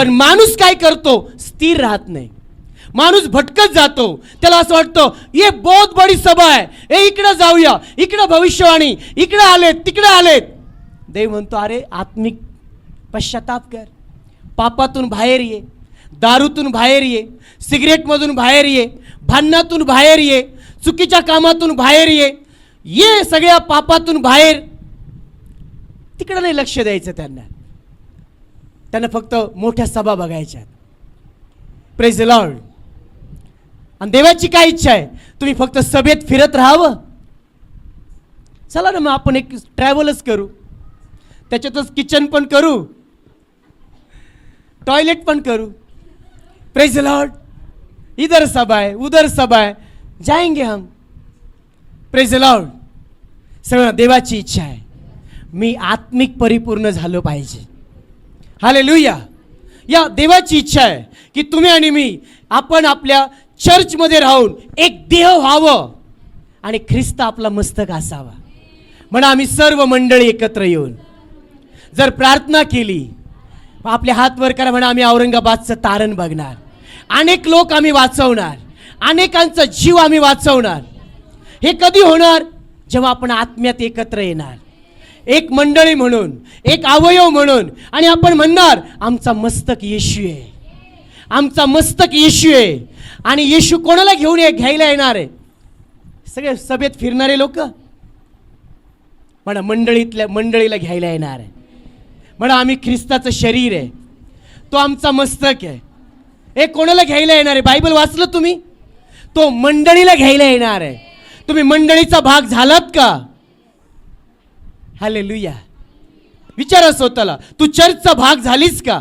पण माणूस काय करतो? स्थिर राहत नाही. माणूस भटकत जातो. त्याला असं वाटतं ये बहुत बडी सभा आहे ए इकडं जाऊया. इकडं भविष्यवाणी. इकडं आलेत तिकडं आलेत. देव म्हणतो अरे आत्मिक पश्चाताप कर. पापातून बाहेर ये. दारूतून बाहेर ये. सिगरेटमधून बाहेर ये. भांडणातून बाहेर ये. चुकीच्या कामातून बाहेर ये. ये सगळ्या पापातून बाहेर. तिकडं नाही लक्ष द्यायचं त्यांना. त्यांना फक्त मोठ्या सभा बघायच्या प्रेज लॉर्ड आणि देवाची काय इच्छा आहे? तुम्ही फक्त सभेत फिरत राहावं. चला ना मग आपण एक ट्रॅव्हलच करू. त्याच्यातच किचन पण करू. टॉयलेट पण करू. प्रेज लॉर्ड इधर सभा आहे उधर सभा आहे. जाएंगे हम. प्रेज लॉर्ड सगळं देवाची इच्छा आहे. मी आत्मिक परिपूर्ण झालो पाहिजे. हाले या देवाची इच्छा आहे की तुम्ही आणि मी आपण आपल्या चर्चमध्ये राहून एक देह व्हावं आणि ख्रिस्त आपला मस्तक असावा. म्हणा आम्ही सर्व मंडळी एकत्र येऊन जर प्रार्थना केली आपले हात वर करा म्हणा आम्ही औरंगाबादचं तारण बघणार. अनेक लोक आम्ही वाचवणार. अनेकांचा जीव आम्ही वाचवणार. हे कधी होणार? जेव्हा आपण आत्म्यात एकत्र येणार. एक मंडळी म्हणून एक अवयव म्हणून. आणि आपण म्हणणार आमचा मस्तक येशू आहे. आमचा मस्तक येशू आहे. आणि येशू कोणाला घेऊन ये घ्यायला येणार आहे? सगळे सभेत फिरणारे लोक? म्हणा मंडळीतल्या मंडळीला घ्यायला येणार आहे. म्हणा आम्ही ख्रिस्ताचं शरीर आहे. तो आमचा मस्तक आहे. हे कोणाला घ्यायला येणार आहे? बायबल वाचलं तुम्ही? तो मंडळीला घ्यायला येणार आहे. तुम्ही मंडळीचा भाग झालात का? हॅले लुया विचारा स्वतःला तू चर्चचा भाग झालीस का?